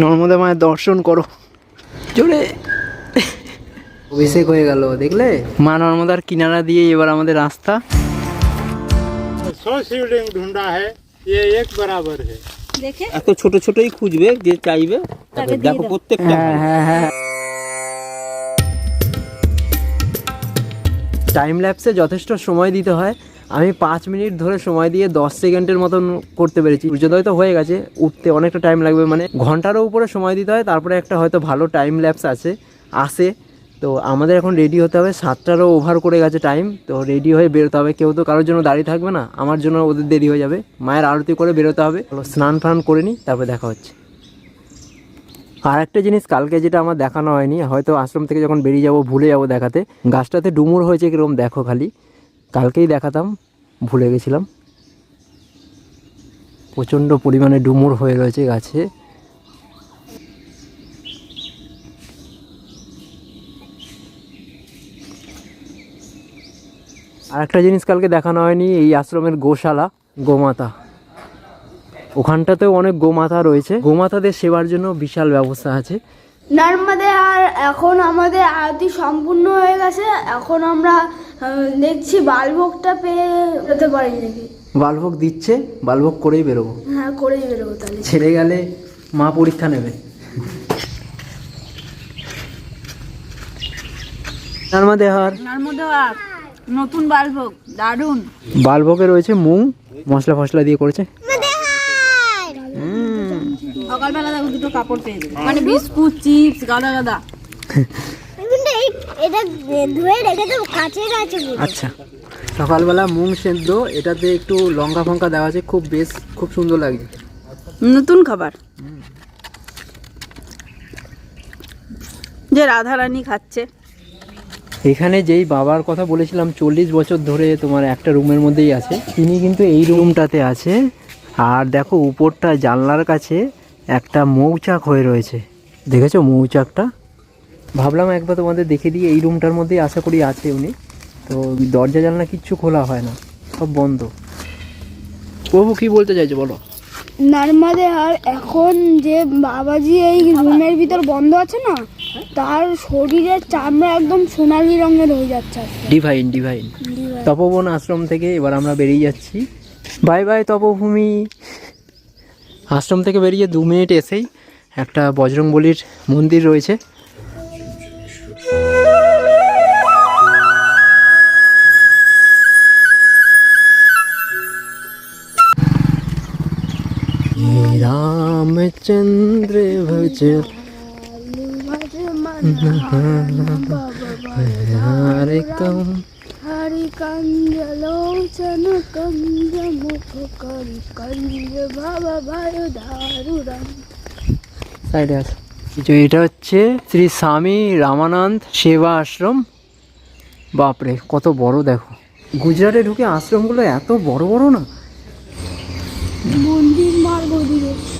নর্মদা মায়ের দর্শন করো। জোরে। অভিষেক হয়ে গেল দেখলে? মা নর্মদার কিনারা দিয়ে এবার আমাদের রাস্তা। শিবলিঙ্গ ঢুন্ডা হ্যাঁ এক বরাবর এত ছোট ছোটই খুঁজবে যে চাইবে দেখো প্রত্যেকটা। হ্যাঁ, হ্যাঁ। টাইম ল্যাপসে যথেষ্ট সময় দিতে হয়। আমি পাঁচ মিনিট ধরে সময় দিয়ে দশ সেকেন্ডের মতন করতে পেরেছি। সূর্যোদয় তো হয়ে গেছে, উঠতে অনেকটা টাইম লাগবে। মানে ঘন্টারও উপরে সময় দিতে হয়, তারপরে একটা হয়তো ভালো টাইম ল্যাপস আছে, আসে। তো আমাদের এখন রেডি হতে হবে, সাতটারও ওভার করে গেছে টাইম তো রেডি হয়ে বেরোতে হবে। কেউ তো কারোর জন্য দাঁড়িয়ে থাকবে না, আমার জন্য ওদের দেরি হয়ে যাবে। মায়ের আরতি করে বেরোতে হবে। স্নান ফান করে নিই, তারপরে দেখা হচ্ছে। আর একটা জিনিস, কালকে যেটা আমার দেখানো হয়নি, হয়তো আশ্রম থেকে যখন বেরিয়ে যাব, ভুলে যাব দেখাতে। গাছটাতে ডুমুর হয়েছে কীরকম দেখো খালি। কালকেই দেখাতাম, ভুলে গেছিলাম। প্রচণ্ড পরিমাণে ডুমুর হয়ে রয়েছে গাছে। আর একটা জিনিস কালকে দেখানো হয়নি, এই আশ্রমের গোশালা, গোমাতা। ওখানটাতেও অনেক গোমাতা রয়েছে। গোমাতাদের সেবার জন্য বিশাল ব্যবস্থা আছে। নর্মদে আর এখন আমাদের আরতি সম্পূর্ণ হয়ে গেছে। এখন আমরা দেখছি বালভোগটা পেয়ে যেতে পারি নাকি? বালভোগ দিচ্ছে বালভোগ করেই বেরোবো। হ্যাঁ করেই বেরোবো তাহলে। ছেড়ে গেলে মা পরীক্ষা নেবে। নর্মদে হার নর্মদা নতুন বালভোগ দারুণ বালভোগে রয়েছে মুং মশলা ফসলা দিয়ে করেছে। সকালবেলা দেখো দুটো কাপড় পেয়ে মানে বিস্কুট চিপস গাদা গাদা। ধুয়ে রেখে দেবো কাছের আছে আচ্ছা। সকালবেলা মুং সেদ্ধ এটাতে একটু লঙ্কা ফঙ্কা দেওয়া আছে খুব বেশ খুব সুন্দর লাগছে নতুন খাবার? যে রাধা রানী খাচ্ছে। এখানে যেই বাবার কথা বলেছিলাম চল্লিশ বছর ধরে তোমার একটা রুমের মধ্যেই আছে তিনি কিন্তু এই রুমটাতে আছে। আর দেখো উপরটা জানলার কাছে একটা মৌচাক হয়ে রয়েছে। দেখেছ মৌচাকটা? ভাবলাম একবার তোমাদের দেখে দিয়ে এই রুমটার মধ্যেই আশা করি আছে উনি। তো দরজা জানলা কিচ্ছু খোলা হয় না সব বন্ধ। প্রভু কি বলতে চাইছো বলো? নর্মদে আর এখন যে বাবাজি এই রুমের ভিতর বন্ধ আছে না তার শরীরের চামড়া একদম সোনালি রঙের হয়ে যাচ্ছে ডিভাইন ডিভাইন তপবন আশ্রম থেকে এবার আমরা বেরিয়ে যাচ্ছি। Bye bye তপভূমি। আশ্রম থেকে বেরিয়ে দু মিনিট এসেই একটা বজরংবলির মন্দির রয়েছে। রামচন্দ্র ভজর হরে কম হরি কঞ্জলোচন কঞ্জ মুখ করি কঞ্জ বাবা ভাই দারুরাম সাইডে আছে যে এটা হচ্ছে শ্রী স্বামী রামানন্দ সেবা আশ্রম। বাপরে কত বড় দেখো। গুজরাটে ঢুকে আশ্রমগুলো এত বড় বড় না?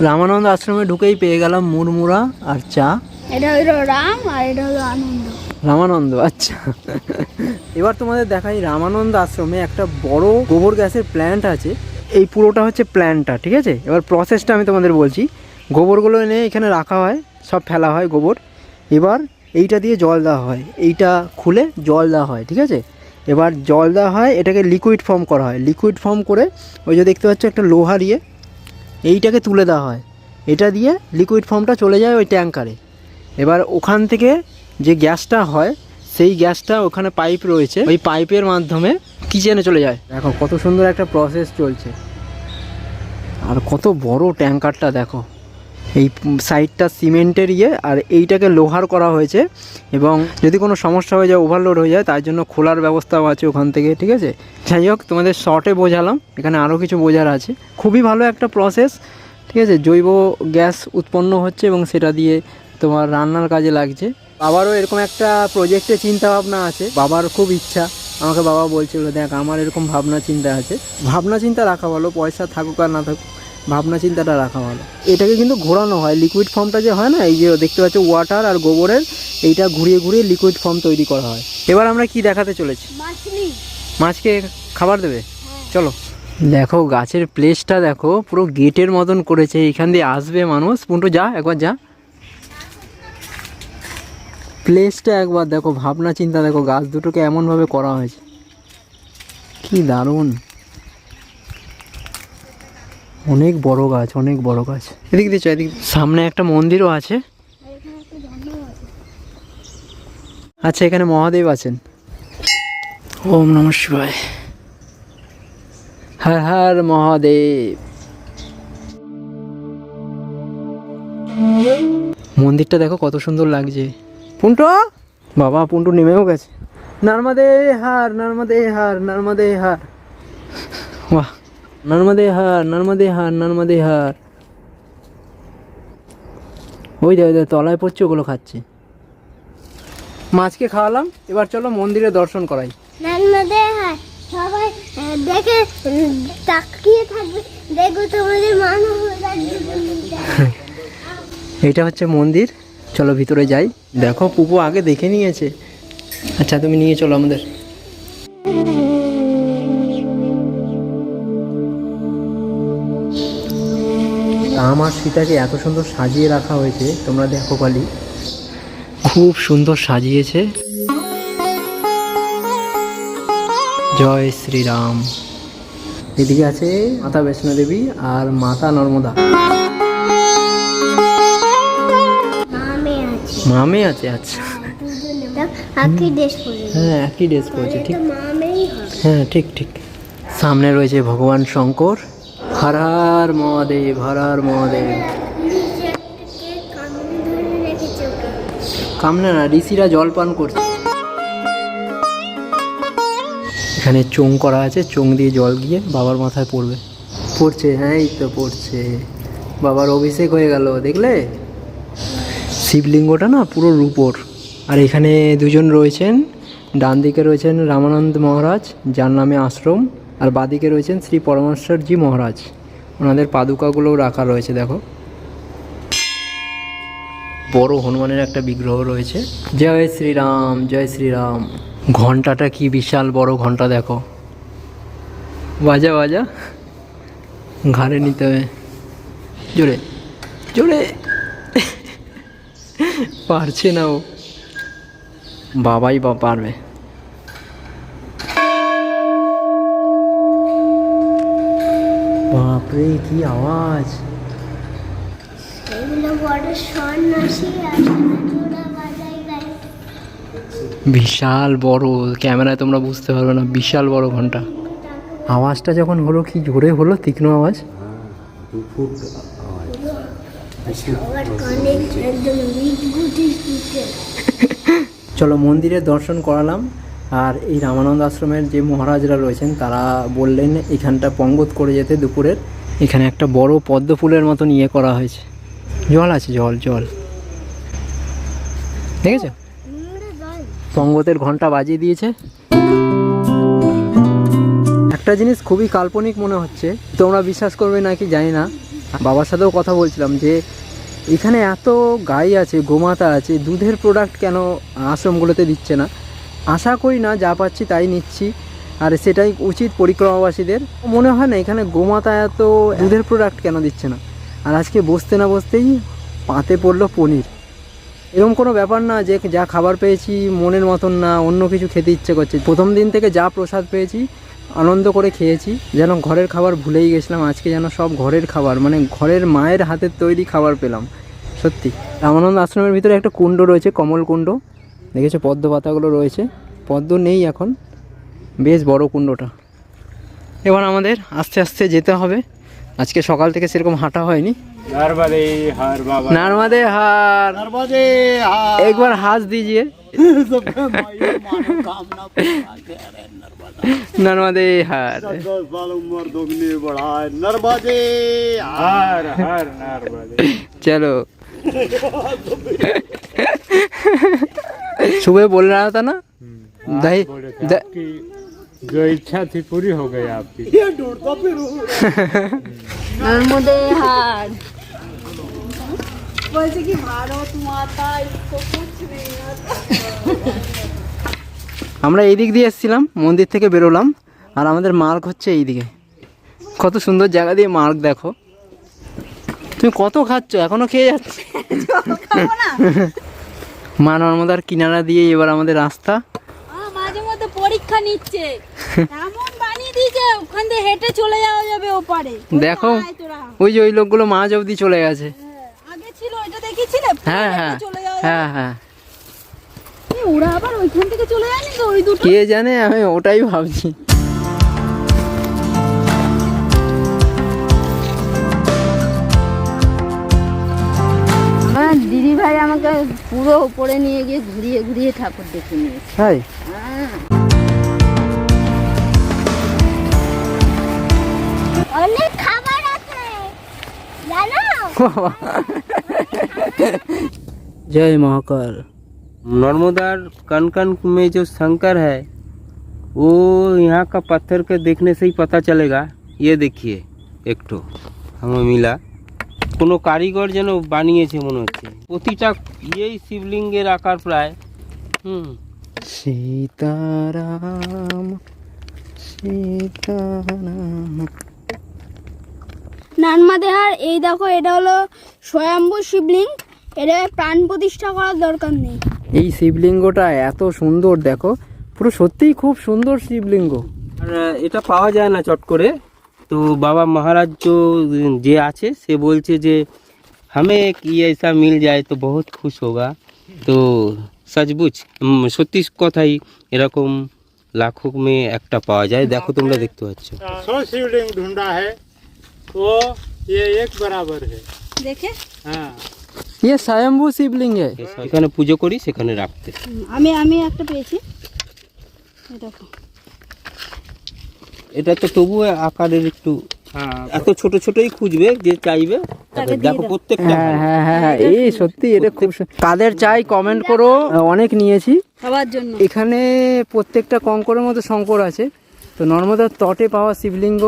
রামানন্দ আশ্রমে ঢুকেই পেয়ে গেলাম মুড়মুড়া আর চা। এটা হলো রাম আর এটা হলো আনন্দ। রামানন্দ আচ্ছা। এবার তোমাদের দেখাই রামানন্দ আশ্রমে একটা বড় গোবর গ্যাসের প্ল্যান্ট আছে। এই পুরোটা হচ্ছে প্ল্যান্টটা ঠিক আছে? এবার প্রসেসটা আমি তোমাদের বলছি। গোবরগুলো এনে এখানে রাখা হয়। সব ফেলা হয় গোবর। এবার এইটা দিয়ে জল দেওয়া হয়। এইটা খুলে জল দেওয়া হয়, ঠিক আছে? এবার জল দেওয়া হয়, এটাকে লিকুইড ফর্ম করা হয়। লিকুইড ফর্ম করে ওই যে দেখতে পাচ্ছ একটা লোহা দিয়ে এইটাকে তুলে দেওয়া হয়। এটা দিয়ে লিকুইড ফর্মটা চলে যায় ওই ট্যাঙ্কারে এবার ওখান থেকে যে গ্যাসটা হয়, সেই গ্যাসটা ওখানে পাইপ রয়েছে। ওই পাইপের মাধ্যমে কিচেনে চলে যায়। দেখো কত সুন্দর একটা প্রসেস চলছে। আর কত বড় ট্যাঙ্কারটা দেখো। এই সাইডটা সিমেন্টের ইয়ে আর এইটাকে লোহার করা হয়েছে। এবং যদি কোনো সমস্যা হয়ে যায় ওভারলোড হয়ে যায়, তার জন্য খোলার ব্যবস্থাও আছে ওখান থেকে, ঠিক আছে? যাই হোক, তোমাদের শর্টে বোঝালাম, এখানে আরও কিছু বোঝার আছে। খুবই ভালো একটা প্রসেস ঠিক আছে? জৈব গ্যাস উৎপন্ন হচ্ছে এবং সেটা দিয়ে তোমার রান্নার কাজে লাগছে। বাবারও এরকম একটা প্রজেক্টে চিন্তা ভাবনা আছে। বাবার খুব ইচ্ছা। আমাকে বাবা বলছিল, দেখ, আমার এরকম ভাবনা চিন্তা আছে। ভাবনা চিন্তা রাখা ভালো, পয়সা থাকুক আর না থাকুক। ভাবনা চিন্তাটা রাখা ভালো। এটাকে কিন্তু ঘোরানো হয় লিকুইড ফর্মটা যে হয় না এই যে দেখতে পাচ্ছ ওয়াটার আর গোবরের এইটা ঘুরিয়ে ঘুরিয়ে লিকুইড ফর্ম তৈরি করা হয়। এবার আমরা কি দেখাতে চলেছি? মাছকে খাবার দেবে? চলো। দেখো গাছের প্লেসটা দেখো পুরো গেটের মতন করেছে এখান দিয়ে আসবে মানুষ। পুন্টু যা একবার যা। প্লেসটা একবার দেখো ভাবনা চিন্তা দেখো গাছ দুটোকে এমনভাবে করা হয়েছে। কি দারুণ। অনেক বড় গাছ অনেক বড় গাছ। এদিক দিয়ে এদিক সামনে একটা মন্দিরও আছে। আচ্ছা এখানে মহাদেব আছেন। ওম নম শিবায়। হর হর মহাদেব। মন্দিরটা দেখো কত সুন্দর লাগছে। পুন্টু? বাবা পুন্টু নেমেও গেছে। নর্মদে হার নর্মদে হার নর্মদে হার। বাহ। নর্মদে হার নর্মদে হার নর্মদে হার ওই দে ওই দে তলায় পড়ছে ওগুলো খাচ্ছে। মাছকে খাওয়ালাম এবার চলো মন্দিরে দর্শন করাই। নর্মদে হাট সবাই দেখে তাকিয়ে থাকবে। দেখো তোমাদের এইটা হচ্ছে মন্দির। চলো ভিতরে যাই। দেখো পুপু আগে দেখে নিয়েছে। আচ্ছা তুমি নিয়ে চলো আমাদের। আমার সীতাকে এত সুন্দর সাজিয়ে রাখা হয়েছে তোমরা দেখো খালি খুব সুন্দর সাজিয়েছে। জয় শ্রীরাম। এদিকে আছে মাতা বৈষ্ণো দেবী আর মাতা নর্মদা। মামে আছে। আচ্ছা। হ্যাঁ একই ড্রেস পরেছে ঠিক। হ্যাঁ ঠিক ঠিক। সামনে রয়েছে ভগবান শঙ্কর। হর মহাদেব হর মহাদেব। কামনা না, ঋষিরা জল পান করছে। এখানে চোং করা আছে চোং দিয়ে জল গিয়ে বাবার মাথায় পড়বে। পড়ছে হ্যাঁ এই তো পড়ছে। বাবার অভিষেক হয়ে গেল, দেখলে? শিবলিঙ্গটা না পুরো রূপোর। আর এখানে দুজন রয়েছেন, ডান দিকে রয়েছেন রামানন্দ মহারাজ, যার নামে আশ্রম। আর বাদিকে রয়েছেন শ্রী পরমেশ্বরজি মহারাজ। ওনাদের পাদুকাগুলোও রাখা রয়েছে, দেখো। বড় হনুমানের একটা বিগ্রহ রয়েছে। জয় শ্রীরাম জয় শ্রীরাম। ঘন্টাটা কি বিশাল বড় ঘণ্টা দেখো। বাজা বাজা। ঘাড়ে নিতে হবে। জোরে জোরে। পারছে না ও। বাবাই বা পারবে। বাপরে কি আওয়াজ? বিশাল বড় ক্যামেরায় তোমরা বুঝতে পারবে না বিশাল বড় ঘণ্টা। আওয়াজটা যখন হলো কি জোরে হলো তীক্ষ্ণ আওয়াজ? চলো মন্দিরের দর্শন করালাম। আর এই রামানন্দ আশ্রমের যে মহারাজরা রয়েছেন, তারা বললেন, এখানটা পঙ্গত করে যেতে দুপুরের। এখানে একটা বড় পদ্ম ফুলের মতন ইয়ে করা হয়েছে। জল আছে, জল জল। দেখেছ? পঙ্গতের ঘণ্টা বাজিয়ে দিয়েছে। একটা জিনিস খুবই কাল্পনিক মনে হচ্ছে, তোমরা বিশ্বাস করবে নাকি জানি না। বাবার সাথেও কথা বলছিলাম যে, এখানে এত গাই আছে, গোমাতা আছে, দুধের প্রোডাক্ট কেন আশ্রমগুলোতে দিচ্ছে না? আশা করি না, যা পাচ্ছি তাই নিচ্ছি। আর সেটাই উচিত পরিক্রমাবাসীদের। মনে হয় না এখানে গোমাতা এত দুধের প্রোডাক্ট কেন দিচ্ছে না? আর আজকে বসতে না বসতেই পাতে পড়ল পনির। এরকম কোনো ব্যাপার না যে যা খাবার পেয়েছি, মনের মতন না, অন্য কিছু খেতে ইচ্ছে করছে। প্রথম দিন থেকে যা প্রসাদ পেয়েছি, আনন্দ করে খেয়েছি, যেন ঘরের খাবার ভুলেই গেছিলাম, আজকে যেন সব ঘরের খাবার মানে ঘরের মায়ের হাতের তৈরি খাবার পেলাম। সত্যি। রামানন্দ আশ্রমের ভিতরে একটা কুণ্ড রয়েছে, কমল কুণ্ড। দেখেছো পদ্ম পাতাগুলো রয়েছে পদ্ম নেই এখন বেশ বড় কুণ্ডটা এবার আমাদের আস্তে আস্তে যেতে হবে আজকে সকাল থেকে সেরকম হাঁটা হয়নি नर्मदे हर बाबा नर्मदे हार नर्मदे हर एक बार हाथ दीजिए नर्मदे हार दस साल उम्र दोगुनी बढ़ाए नर्मदे हर हर नर्मदे चलो सुबह बोल रहा था ना दही बोले थे द- आपकी जो इच्छा थी पूरी हो गई आपकी নর্মদে হাট আমরা এই দিক দিয়ে এসেছিলাম মন্দির থেকে বেরোলাম আর আমাদের মার্ক হচ্ছে এই দিকে কত সুন্দর জায়গা দিয়ে মার্ক দেখো তুমি কত খাচ্ছ এখনো খেয়ে যাচ্ছ খাবো না মা নর্মদার কিনারা দিয়ে এবার আমাদের রাস্তা। মাঝে মধ্যে পরীক্ষা নিচ্ছে। এমন বানিয়ে দিয়েছে ওখান দিয়ে হেঁটে চলে যাওয়া যাবে ওপারে। দেখো ওই যে ওই লোকগুলো মাঝ অবধি চলে গেছে। হ্যাঁ, আগে ছিল ওইটা দেখেছিলে হ্যাঁ হ্যাঁ হ্যাঁ হ্যাঁ। ওরা আবার ওইখান থেকে চলে যায়নি তো? ওই দুটো কে জানে আমি ওটাই ভাবছি। আমাকে পুরো উপরে নিয়ে গিয়ে ঘুরিয়ে ঘুরিয়ে ঠাকুর দেখে নিয়েছে তাই অনেক খাবার আছে জানো জয় মহাকাল नर्मदार कन कन में जो शंकर है वो यहाँ का पत्थर के देखने से ही पता चलेगा ये देखिए एक ठो हमें मिला কোনো কারিগর যেন বানিয়েছে মনে হচ্ছে। প্রতিটা ইয়েই শিবলিঙ্গের আকার প্রায়। হুম। সীতারাম সীতারাম। নানমাদেহার এই দেখো এটা হলো স্বয়ম্ভু শিবলিঙ্গ। এটা প্রাণ প্রতিষ্ঠা করার দরকার নেই। এই শিবলিঙ্গটা এত সুন্দর দেখো। পুরো সত্যিই খুব সুন্দর শিবলিঙ্গ। আর এটা পাওয়া যায় না চট করে। তো বাবা মহারাজ जो যে আছে সে বলছে যে हमें एक ये ऐसा मिल जाए तो बहुत खुश होगा তো সচবুচ উম, সত্যি কথাই এরকম লাখো মে একটা পাওয়া যায় দেখো তোমরা দেখতে পাচ্ছ सौ शिवलिंग ढूंढा है वो ये एक बराबर है দেখে हाँ ইয়ে স্বয়ম্ভু শিবলিঙ্গ है এখানে পুজো করি সেখানে রাখতে আমি আমি একটা পেয়েছি এই দেখো এটা তো তবু আকারের একটু এত ছোট ছোটই খুঁজবে যে চাইবে। দেখো। প্রত্যেকটা। হ্যাঁ হ্যাঁ হ্যাঁ হ্যাঁ এই সত্যি এটা খুব কাদের চাই কমেন্ট করো। অনেক নিয়েছি। সবার জন্য। এখানে প্রত্যেকটা কঙ্করের মতো শঙ্কর আছে। তো নর্মদার তটে পাওয়া শিবলিঙ্গ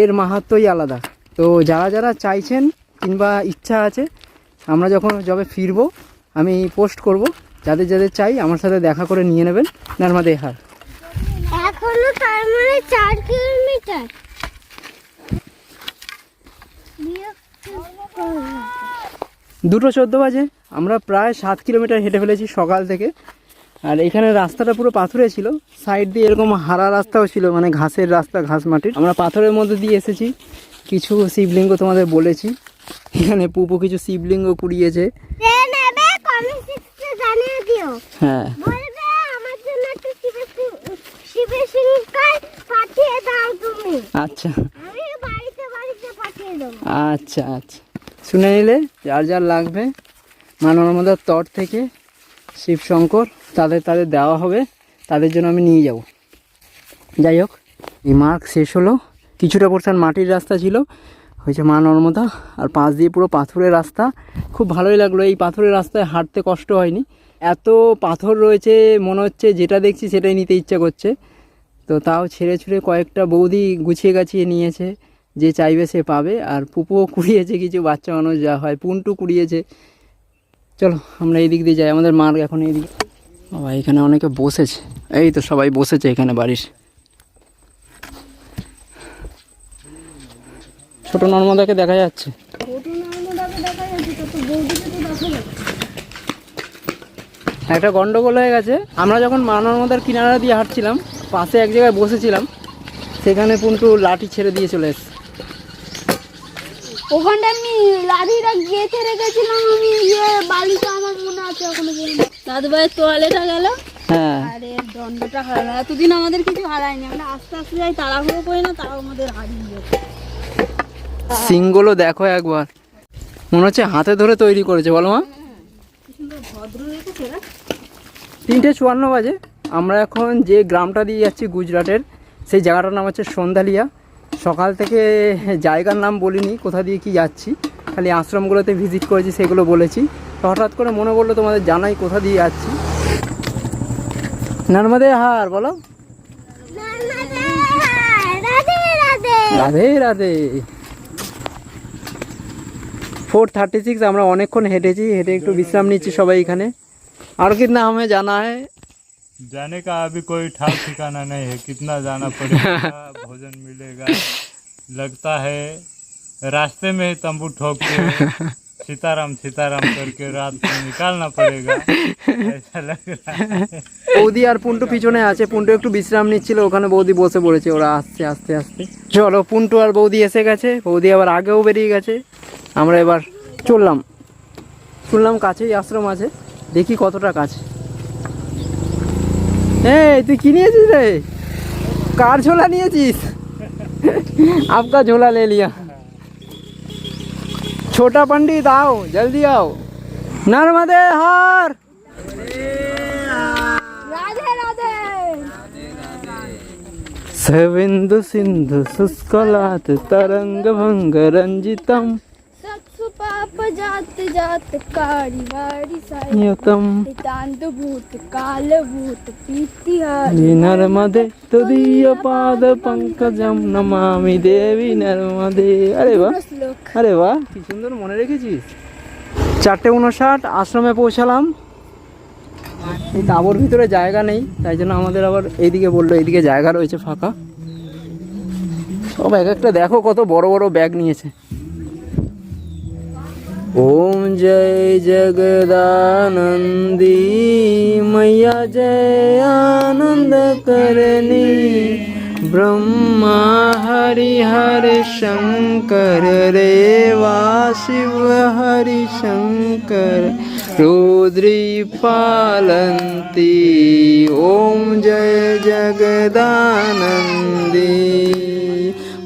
এর মাহাত্মই আলাদা। তো যারা যারা চাইছেন কিংবা ইচ্ছা আছে আমরা যখন যবে ফিরবো আমি পোস্ট করব। যাদের যাদের চাই আমার সাথে দেখা করে নিয়ে নেবেন নর্মদে হার এখনও তার মানে চার কিলোমিটার। দুটো চোদ্দ বাজে আমরা প্রায় সাত কিলোমিটার হেঁটে ফেলেছি সকাল থেকে। আর এখানে রাস্তাটা পুরো পাথরে ছিল সাইড দিয়ে এরকম হারা রাস্তাও ছিল মানে ঘাসের রাস্তা ঘাস মাটির। আমরা পাথরের মধ্যে দিয়ে এসেছি কিছু শিবলিঙ্গ তোমাদের বলেছি। এখানে পুপু কিছু শিবলিঙ্গ কুড়িয়েছে। হ্যাঁ বলবে আমার জন্য একটু শিবের শিবের সিংকার পাঠিয়ে দাও তুমি। আচ্ছা। আমি বাড়িতে বাড়িতে পাঠিয়ে দেবো। আচ্ছা আচ্ছা। শুনে নিলে যার যার লাগবে মা নর্মদার তট থেকে শিবশঙ্কর তাদের তাদের দেওয়া হবে তাদের জন্য আমি নিয়ে যাব। যাই হোক এই মার্ক শেষ হলো। কিছুটা পোর্শন মাটির রাস্তা ছিল হয়েছে মা নর্মদা আর পাশ দিয়ে পুরো পাথরের রাস্তা। খুব ভালোই লাগল এই পাথরের রাস্তায় হাঁটতে কষ্ট হয়নি। এত পাথর রয়েছে মনে হচ্ছে যেটা দেখছি সেটাই নিতে ইচ্ছা করছে। তো তাও ছেড়ে ছুড়ে কয়েকটা বৌদি গুছিয়ে গাছিয়ে নিয়েছে যে চাইবে সে পাবে। আর পুপুও কুড়িয়েছে কিছু বাচ্চা মানুষ যা হয়। পুন্টু কুড়িয়েছে। চলো আমরা এই দিক দিয়ে যাই। আমাদের মার্গ এখন এই দিকে বাবা এখানে অনেকে বসেছে। এই তো সবাই বসেছে এখানে বাড়ির। ছোট নর্মদাকে দেখা যাচ্ছে। একটা গন্ডগোল হয়ে গেছে। আমরা যখন মা নর্মদার কিনারা দিয়ে হাঁটছিলাম পাশে এক জায়গায় বসেছিলাম সেখানে পুন্টু লাঠি ছেড়ে দিয়ে চলে এসছে। ওখানটা আমি লাঠিটা গেঁথে রেখেছিলাম আমি ইয়ে বালিটা আমার মনে আছে এখনও পর্যন্ত দাদু ভাইয়ের তোয়ালেটা গেল। হ্যাঁ। আর দণ্ডটা হারালো। এতদিন আমাদের কিছু হারায়নি। আমরা আস্তে আস্তে যাই তাড়াহুড়ো করি না তাও আমাদের হারিয়ে যাচ্ছে সিংগুলো দেখো একবার। মনে হচ্ছে হাতে ধরে তৈরি করেছে বলো মা। তিনটে চুয়ান্ন বাজে। আমরা এখন যে গ্রামটা দিয়ে যাচ্ছি গুজরাটের, সেই জায়গাটার নাম হচ্ছে সন্ধ্যালিয়া। সকাল থেকে জায়গার নাম বলিনি, কোথা দিয়ে কি যাচ্ছি। খালি আশ্রমগুলোতে ভিজিট করেছি, সেগুলো বলেছি। তো হঠাৎ করে মনে পড়ল তোমাদের জানাই কোথা দিয়ে যাচ্ছি। নর্মদে হার, বলো। Radhe Radhe. Four thirty six আমরা অনেকক্ষণ হেঁটেছি, হেঁটে একটু বিশ্রাম নিচ্ছি সবাই এখানে। আর কিন্তু আমি জানা হয়? जाने का अभी कोई ठाक ठिकाना नहीं है कितना जाना पड़ेगा भोजन मिलेगा लगता है रास्ते में ही तंबू ठोक के सीताराम सीताराम करके रात को निकालना पड़ेगा ऐसा लग रहा है বৌদি আর পুন্টু পিছনে আছে পুন্টু একটু বিশ্রাম নিচ্ছিল ওখানে বৌদি বসে পড়েছে ওরা আসছে আস্তে আস্তে চলো পুন্টু আর বৌদি এসে গেছে বৌদি আবার আগেও বেরিয়ে গেছে আমরা এবার চললাম শুনলাম কাছেই আশ্রম আছে দেখি কতটা কাছে এই তুই কি নিয়েছিস রে কার ঝোলা নিয়েছিস आपका झोला ले लिया छोटा पंडित आओ जल्दी आओ नर्मदे हार রাধে রাধে सविन्दु सिन्धु शुष्कलात् तरङ्गभङ्ग रञ्जितं सत्सु पाप जात जात कारी वारी साई नियतं नितान्त भूत काल भूत पीतिहार नर्मदे त्वदीयपादपङ्कजं नमामि देवी नर्मदे अरे वाह শ্লোক আরে বাহ কি সুন্দর মনে রেখেছিস চারটে উনষাট আশ্রমে পৌঁছালাম এই তাঁবুর ভিতরে জায়গা নেই তাই জন্য আমাদের আবার এইদিকে বললো এইদিকে জায়গা রয়েছে ফাঁকা সব এক একটা দেখো কত বড় বড় ব্যাগ নিয়েছে ओम जय जगदानंदी, मैया जय आनंद करनी। ब्रह्मा हरि हरि शंकर, रेवा शिव हरि शंकर। रुद्री पालन्ती ओम जय जगदानंदी।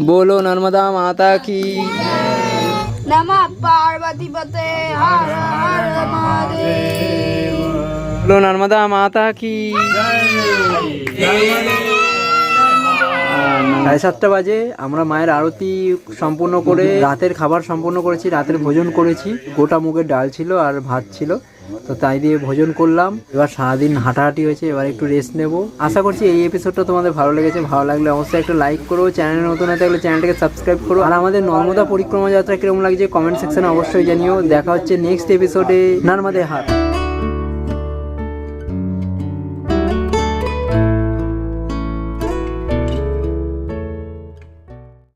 बोलो नर्मदा माता की। নর্মদা মাতা কি? সাড়ে সাতটা বাজে আমরা মায়ের আরতি সম্পূর্ণ করে রাতের খাবার সম্পূর্ণ করেছি রাতের ভোজন করেছি। গোটা মুগের ডাল ছিল আর ভাত ছিল। তো তাই দিয়ে ভোজন করলাম। এবার সারাদিন হাঁটাহাঁটি হয়েছে, এবার একটু রেস্ট নেব। আশা করছি এই এপিসোডটা তোমাদের ভালো লেগেছে। ভালো লাগলে অবশ্যই একটা লাইক করো চ্যানেলের নতুন হয়ে থাকলে চ্যানেলটাকে সাবস্ক্রাইব করো। আর আমাদের নর্মদা পরিক্রমা যাত্রা কীরকম লাগছে কমেন্ট সেকশনে অবশ্যই জানিও। দেখা হচ্ছে নেক্সট এপিসোডে নর্মদে হাট।